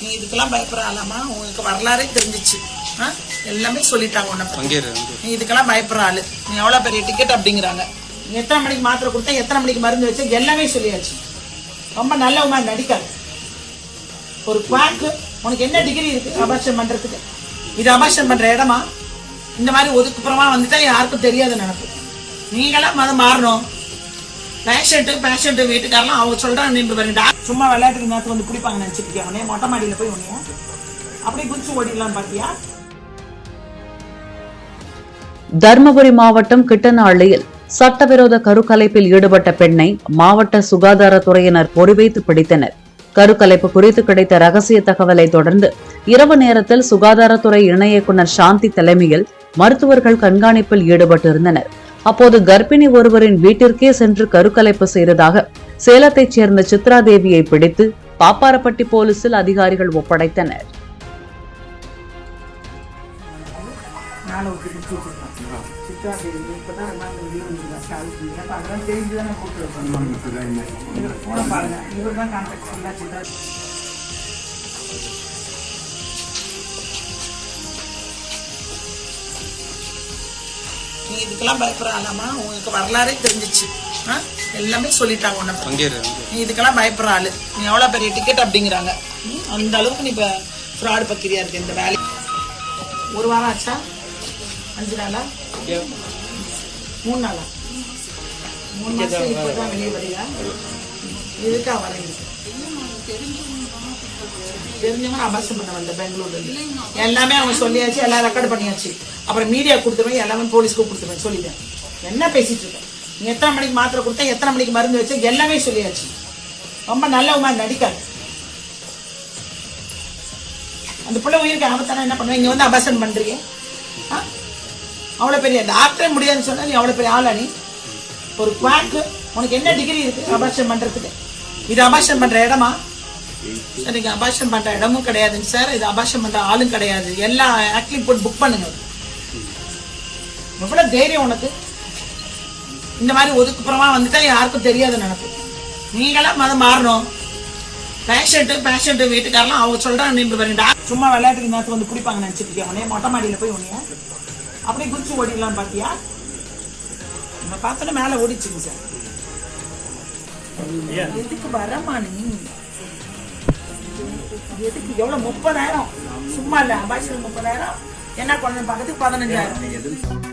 நீ இதுக்கெல்லாம் பயப்படுறாளாமா உங்களுக்கு வரலாறே தெரிஞ்சிச்சு. ஆ? எல்லாமே சொல்லிட்டாங்க உன்னை நீ இதுக்கெல்லாம் பயப்படுற ஆளு. நீ எவ்வளவு பெரிய டிக்கெட் அப்படிங்கிறாங்க. நீ எத்தனை மணிக்கு மாத்திரை கொடுத்தா எத்தனை மணிக்கு மருந்து வச்ச எல்லாமே சொல்லியாச்சு. ரொம்ப நல்லவமா நடிக்காது ஒரு குவாக்கு உனக்கு என்ன டிகிரி இருக்கு? அபாஷன் பண்றதுக்கு. இது அபாஷன் பண்ற இடமா? இந்த மாதிரி ஒதுக்குப்புறமா வந்துட்டா யாருக்கும் தெரியாது நினைப்பு. நீங்களாம் மதம் மாறணும். பேஷண்ட்டு பேஷண்ட்டு வீட்டுக்காரெல்லாம் அவங்க சொல்கிறாங்க நின்று பாருங்க டாக்டர் சும்மா விளையாட்டுக்கு நேரத்துக்கு வந்து பிடிப்பாங்க நினைச்சிட்டு உடனே மொட்டை மாடியில் போய் உடனே அப்படியே குதிச்சு ஓடிடலாம் பார்த்தியா தர்மபுரி மாவட்டம் கிட்டனாள்ளியில் சட்டவிரோத கருக்கலைப்பில் ஈடுபட்ட பெண்ணை மாவட்ட சுகாதாரத்துறையினர் பொறிவைத்து பிடித்தனர். கருக்கலைப்பு குறித்து கிடைத்த ரகசிய தகவலை தொடர்ந்து இரவு நேரத்தில் சுகாதாரத்துறை இணை இயக்குநர் சாந்தி தலைமையில் மருத்துவர்கள் கண்காணிப்பில் ஈடுபட்டிருந்தனர். அப்போது கர்ப்பிணி ஒருவரின் வீட்டிற்கே சென்று கருக்கலைப்பு செய்ததாக சேலத்தைச் சேர்ந்த சித்ரா தேவியை பிடித்து பாப்பாரப்பட்டி போலீசில் அதிகாரிகள் ஒப்படைத்தனர். மேலே விட்டு நீ இதுக்கெல்லாம் பயப்படுறாளாமா உங்களுக்கு வரலாறே தெரிஞ்சிச்சு? எல்லாமே சொல்லிட்டாங்க உன்னை நீ இதுக்கெல்லாம் பயப்படுற ஆளு. நீ எவ்வளவு பெரிய டிக்கெட் அப்படிங்கிறாங்க. அந்த அளவுக்கு நீ இப்ப ஃப்ராட் பக்கிரியா இருக்கு இந்த வேலை ஒரு வாரம் ஆச்சா? அஞ்சு நாளா? மூணு நாளா? மூணு மாசம் இப்பதான் வெளியே வரியா? எதுக்கா வரீங்க தெரிஞ்சவங்க அபாசம் பண்ண வந்த பெங்களூர்ல எல்லாமே அவங்க சொல்லியாச்சு எல்லாம் ரெக்கார்ட் பண்ணியாச்சு. அப்புறம் மீடியா கொடுத்துருவேன் எல்லாமே போலீஸ்க்கு கொடுத்துருவேன் சொல்லிட்டேன். என்ன பேசிட்டு இருக்கேன் நீ எத்தனை மணிக்கு மாத்திரை கொடுத்தா எத்தனை மணிக்கு மருந்து வச்சு? எல்லாமே சொல்லியாச்சு. ரொம்ப நல்லவமா நடிக்காது அந்த பிள்ளை உயிருக்கு ஆபத்தான என்ன பண்ணுவேன் இங்க வந்து அபாசன் பண்றீங்க? ஆ? பெரிய டாக்டரே முடியாதுன்னு சொன்னா நீ அவ்வளோ பெரிய ஆளா நீ? ஒரு குவாக்கு உனக்கு என்ன டிகிரி இருக்கு? அபாஷன் பண்றதுக்கு. இது அபாஷன் பண்ற இடமா? சார் இங்க அபாஷன் பண்ற இடமும் கிடையாதுங்க சார். இது அபாஷன் பண்ற ஆளும் கிடையாது. எல்லா ஆக்டிங் போட்டு புக் பண்ணுங்க. எவ்வளவு தைரியம் உனக்கு? இந்த மாதிரி ஒதுக்குப்புறமா வந்துட்டா யாருக்கும் தெரியாது நினைப்பு நீங்களாம் மதம் மாறணும். பேஷண்ட்டு பேஷண்ட்டு வீட்டுக்காரெல்லாம் அவங்க சொல்றாங்க நின்று பாருங்க சும்மா விளையாட்டுக்கு நேரத்துக்கு வந்து பிடிப்பாங்க நினைச்சிட்டு உடனே மொட்டை மாடியில போய் உடனே அப்படியே குதிச்சு ஓடிடலாம் பாத்தியா? நம்ம பார்த்தோன்னா மேல ஓடிச்சுங்க சார். எதுக்கு வரமா நீ? எதுக்கு எவ்வளவு முப்பதாயிரம்? சும்மா இல்ல அபாஷன் முப்பதாயிரம். என்ன குழந்தை பார்க்கறதுக்கு பதினஞ்சாயிரம்.